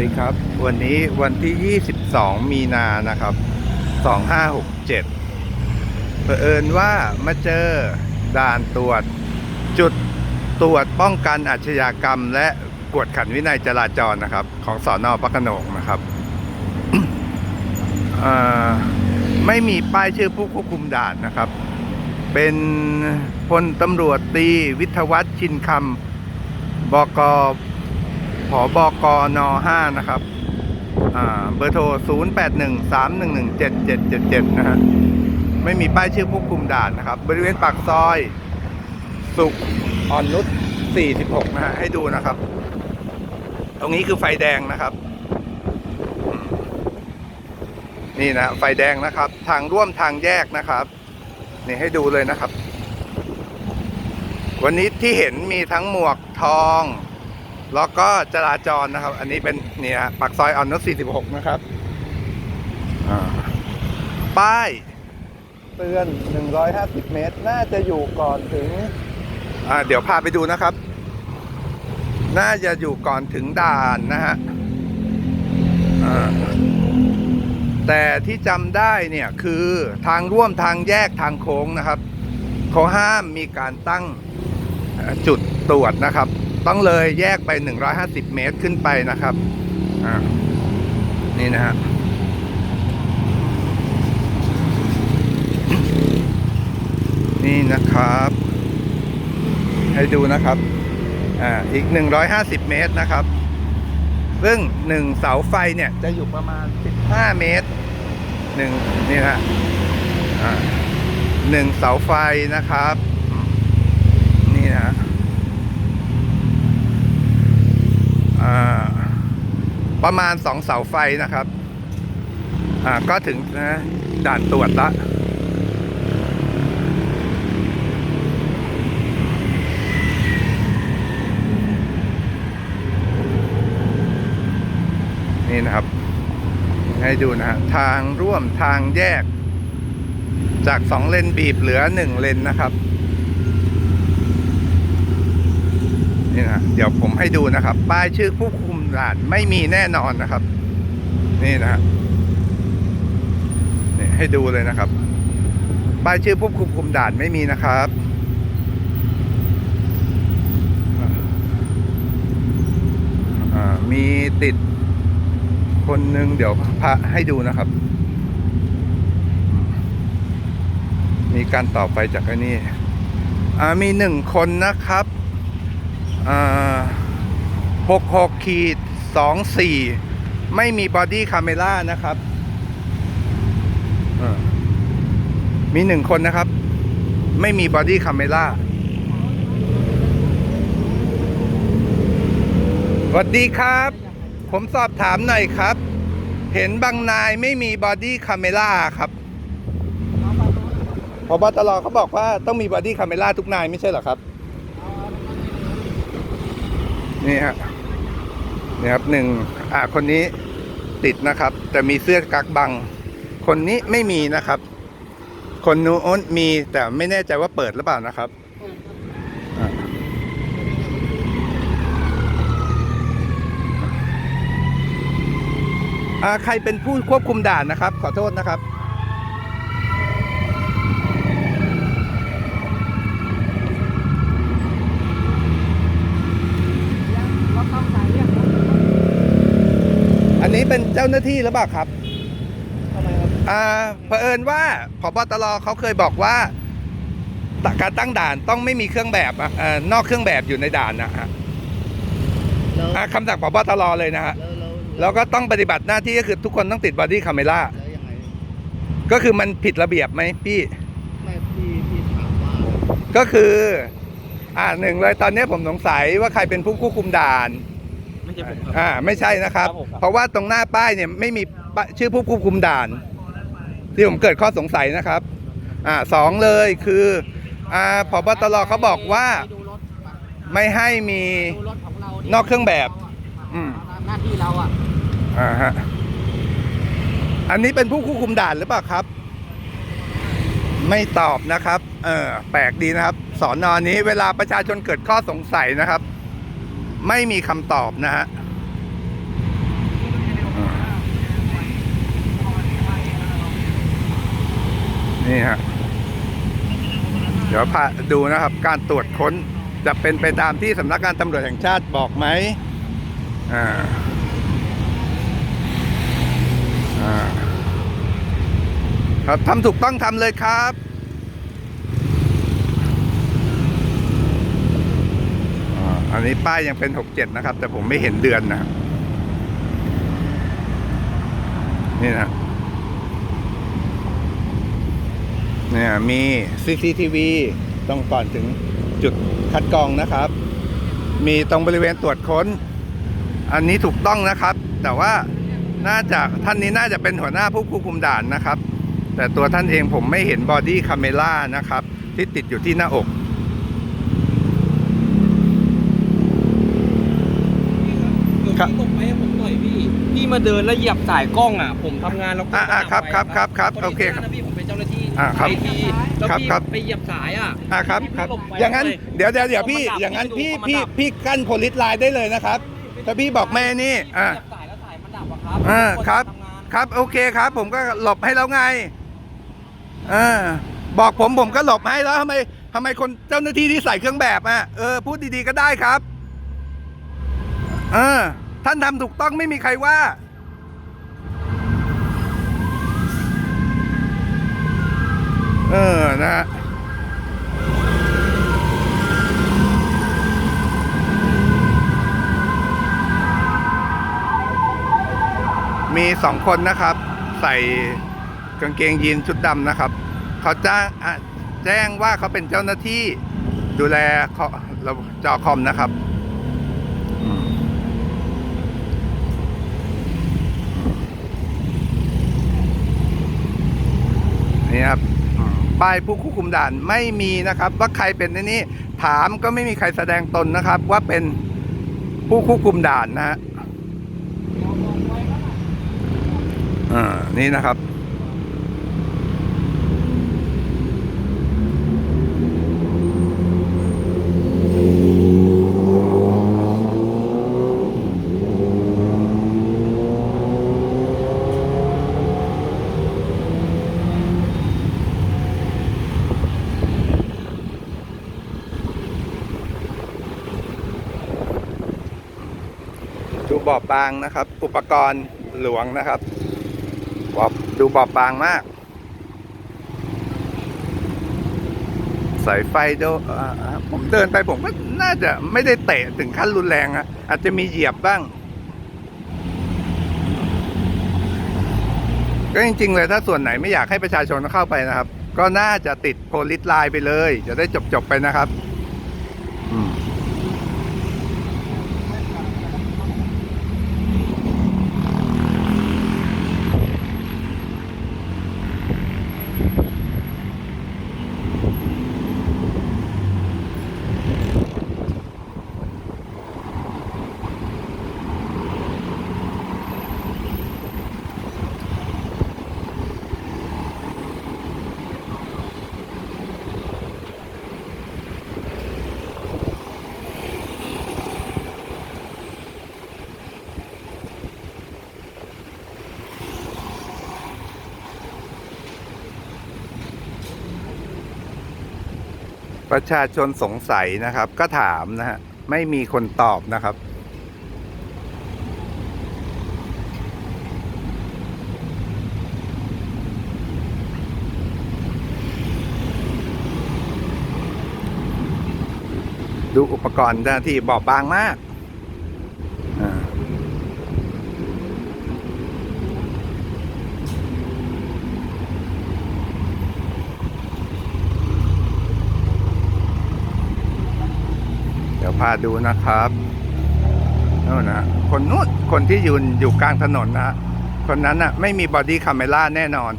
ดีครับ วันนี้วันที่ 22 มีนานะครับ 2567เผอิญว่ามาเจอด่านตรวจ จุดตรวจป้องกันอาชญากรรม และกวดขันวินัยจราจรนะครับ ของสอนอพระโขนงนะครับไม่มีป้ายชื่อผู้ควบคุมด่านนะครับ เป็นพลตำรวจตีวิทวัฒน์ชินคำบก ผอบอกอน5นะครับเบอร์โทร 0813117777 นะฮะ ไม่มีป้ายชื่อควบคุมด่านนะครับ บริเวณปากซอย สุขอ่อนนุช46 นะฮะ ให้ดูนะครับ ตรงนี้คือไฟแดงนะครับ นี่นะ ไฟแดงนะครับ ทางร่วมทางแยกนะครับ นี่ให้ดูเลยนะครับ วันนี้ที่เห็นมีทั้งหมวกทอง แล้วก็จราจรนะครับ อันนี้เป็นเนี่ยปากซอยอ่อนนุช46 นะครับป้าย เตือน 150 เมตร น่าจะอยู่ก่อนถึง อ่า เดี๋ยวพาไปดูนะครับ น่าจะอยู่ก่อนถึงด่านนะฮะแต่ที่จำได้เนี่ยคือทางร่วมทางแยกทางโค้งนะครับเขาห้ามมีการตั้งจุดตรวจนะครับ ต้องเลยแยกไป 150 เมตรขึ้นไปนะครับนี่นะฮะนี่นะครับ ให้ดูนะครับอ่าอีก 150 เมตรนะครับ ซึ่งหนึ่งเสาไฟเนี่ยจะอยู่ประมาณ 15 เมตรหนึ่งนี่นะฮะอ่าหนึ่งเสาไฟนะครับ นี่นะฮะ อ่า ประมาณสองเสาไฟนะครับ อ่าก็ถึงนะด่านตรวจละนี่นะครับ ให้ดูนะฮะทางร่วมทางแยก จากสองเลนบีบเหลือหนึ่งเลนนะครับ นี่นะ เดี๋ยวผมให้ดูนะครับ ป้ายชื่อผู้คุมด่านไม่มีแน่นอนนะครับ นี่นะฮะนี่ให้ดูเลยนะครับ ป้ายชื่อผู้คุมคุมด่านไม่มีนะครับอ่ามีติดคนหนึ่งเดี๋ยวพระให้ดูนะครับ มีการต่อไปจากไอ้นี่อ่ามีหนึ่งคนนะครับ หกหกขีดสองสี่ไม่มีบอดี้คาเมล่านะครับ มีหนึ่งคนนะครับ ไม่มีบอดี้คาเมล่าสวัสดีครับ ผมสอบถามหน่อยครับ เห็นบางนายไม่มีบอดี้คาเมล่าครับพบตรเขาบอกว่าต้องมีบอดี้คาเมล่าทุกนายไม่ใช่เหรอครับ นี่ฮะนี่ครับหนึ่งอ่าคนนี้ติดนะครับ แต่มีเสื้อกั๊กบัง คนนี้ไม่มีนะครับ คนนู้นมีแต่ไม่แน่ใจว่าเปิดหรือเปล่านะครับอ่าอ่าใครเป็นผู้ควบคุมด่านนะครับ ขอโทษนะครับ เป็นเจ้าหน้าที่หรือเปล่าครับทำไมครับอ่าเผอิญว่าพบตรเขาเคยบอกว่าตการตั้งด่านต้องไม่มีเครื่องแบบอะเอ่อนอกเครื่องแบบอยู่ในด่านนะฮะแล้วอ่าคำสั่งพบตรเลยนะฮะแล้วแล้วแล้วก็ต้องปฏิบัติหน้าที่ก็คือทุกคนต้องติดบอดี้คาเมล่าแล้วยังไงก็คือมันผิดระเบียบไหมพี่ ไม่พี่พี่ถามว่าก็คือ อ่าหนึ่งเลยตอนนี้ผมสงสัยว่าใครเป็นผู้ควบคุมด่านไม่ใช่ผมครับ อ่าไม่ใช่นะครับ ครับผมครับเพราะว่าตรงหน้าป้ายเนี่ยไม่มีป้ายชื่อผู้ควบคุมด่าน ที่ผมเกิดข้อสงสัยนะครับอ่าสองเลยคืออ่าพบตรเขาบอกว่าไปดูรถไม่ให้มีดูรถของเรานอกเครื่องแบบ อืมหน้าที่เราอะอ่าฮะอันนี้เป็นผู้ควบคุมด่านหรือเปล่าครับ ไม่ตอบนะครับ เออแปลกดีนะครับสอนอนนี้เวลาประชาชนเกิดข้อสงสัยนะครับ ไม่มีคำตอบนะฮะนี่ฮะเดี๋ยวพาดูนะครับ การตรวจค้นจะเป็นไปตามที่สำนักงานตำรวจแห่งชาติบอกไหมอ่าอ่าครับทำถูกต้องทำเลยครับ อันนี้ป้ายยังเป็นหกเจ็ดนะครับ แต่ผมไม่เห็นเดือนนะนี่นะเนี่ยมี CCTV ตรงก่อนถึงจุดคัดกรองนะครับ มีตรงบริเวณตรวจค้น อันนี้ถูกต้องนะครับ แต่ว่าน่าจะท่านนี้น่าจะเป็นหัวหน้าผู้ควบคุมด่านนะครับ แต่ตัวท่านเองผมไม่เห็นบอดี้คาเมล่านะครับ ที่ติดอยู่ที่หน้าอก เดี๋ยว ครับพี่ลงไปให้ผมหน่อยพี่ พี่มาเดินแล้วเหยียบสายกล้องอะ ผมทำงานแล้วก็อะอะครับครับครับครับพโอเคดีนะพี่ผมเป็นเจ้าหน้าที่อะครับไอทีแล้วครับพี่ครับ ไปเหยียบสายอะอะครับครับ พี่หลไปอย่างนั้น เลยเดี๋ยวเดี๋ยวเดี๋ยวพี่เอามาดับอย่างนั้นพี่พี่ดูพี่เอามาดับพี่กั้นโพลิสไลน์ได้เลยนะครับถ้าพี่บอกแม่นี่อ่า เหยียบสายแล้วสายมันดับอะครับอ่านครับทำงาน ครับ โอเคครับ ผมก็หลบให้แล้วไงเออบอกผมผมก็หลบให้แล้วทำไมทำไมคนเจ้าหน้าที่ที่ใส่เครื่องแบบอะ เออ พูดดีๆก็ได้ครับ เออ ท่านทำถูกต้องไม่มีใครว่า เออ นะฮะมีสองคนนะครับ ใส่กางเกงยีนชุดดำนะครับ เขาจ้างแจ้งว่าเขาเป็นเจ้าหน้าที่ดูแลคอระบบจอคอมนะครับ นี้ครับป้ายผู้ควบคุมด่านไม่มีนะครับ ว่าใครเป็นในนี้ถามก็ไม่มีใครแสดงตนนะครับ ว่าเป็นผู้ควบคุมด่านนะฮะอ่านี่นะครับ บอบบางนะครับ อุปกรณ์หลวงนะครับบอบดูบอบบางมาก สายไฟดผมเดินไปผมก็น่าจะไม่ได้เตะถึงขั้นรุนแรงอะอาจจะมีเหยียบบ้าง ก็จริง ๆ เลยถ้าส่วนไหนไม่อยากให้ประชาชนเข้าไปนะครับ ก็น่าจะติดโพลิสไลน์ไปเลย จะได้จบๆไปนะครับ ประชาชนสงสัยนะครับ ก็ถามนะฮะไม่มีคนตอบนะครับ ดูอุปกรณ์เจ้าหน้าที่บอบบางมากอ่าเดี๋ยว พาดูนะครับนู่นนะคนนู้นคนที่ยืนอยู่กลางถนนนะคนนั้นน่ะไม่มีบอดี้คาเมล่าแน่นอน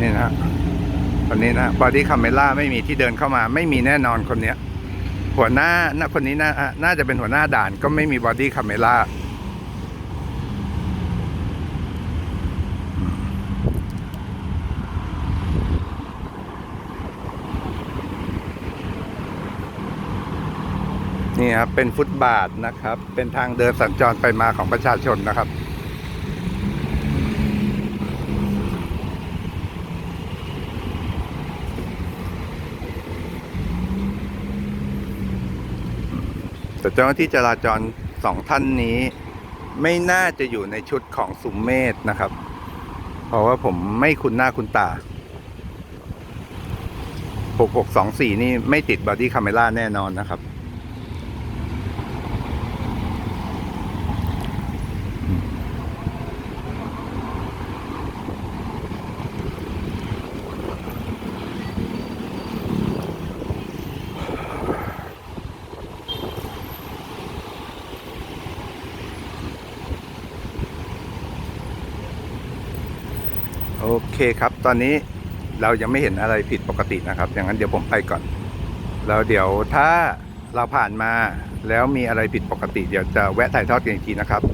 นี่นะคนนี้นะบอดี้คาเมล่าไม่มีที่เดินเข้ามา ไม่มีแน่นอนคนเนี้ย หัวหน้าน่าคนนี้น่าน่าจะเป็นหัวหน้าด่านก็ไม่มีบอดี้คาเมล่า นี่ครับเป็นฟุตบาทนะครับ เป็นทางเดินสัญจรไปมาของประชาชนนะครับ แต่เจ้าหน้าที่จราจรสองท่านนี้ ไม่น่าจะอยู่ในชุดของสุมเมศนะครับ เพราะว่าผมไม่คุ้นหน้าคุ้นตา 6624 นี่ไม่ติดบอดี้คาเมล่าแน่นอนนะครับ เคครับ ตอนนี้เรายังไม่เห็นอะไรผิดปกตินะครับ อย่างนั้นเดี๋ยวผมไปก่อน แล้วเดี๋ยวถ้าเราผ่านมาแล้วมีอะไรผิดปกติ เดี๋ยวจะแวะถ่ายทอดกันอีกทีนะครับสวัสดีครับ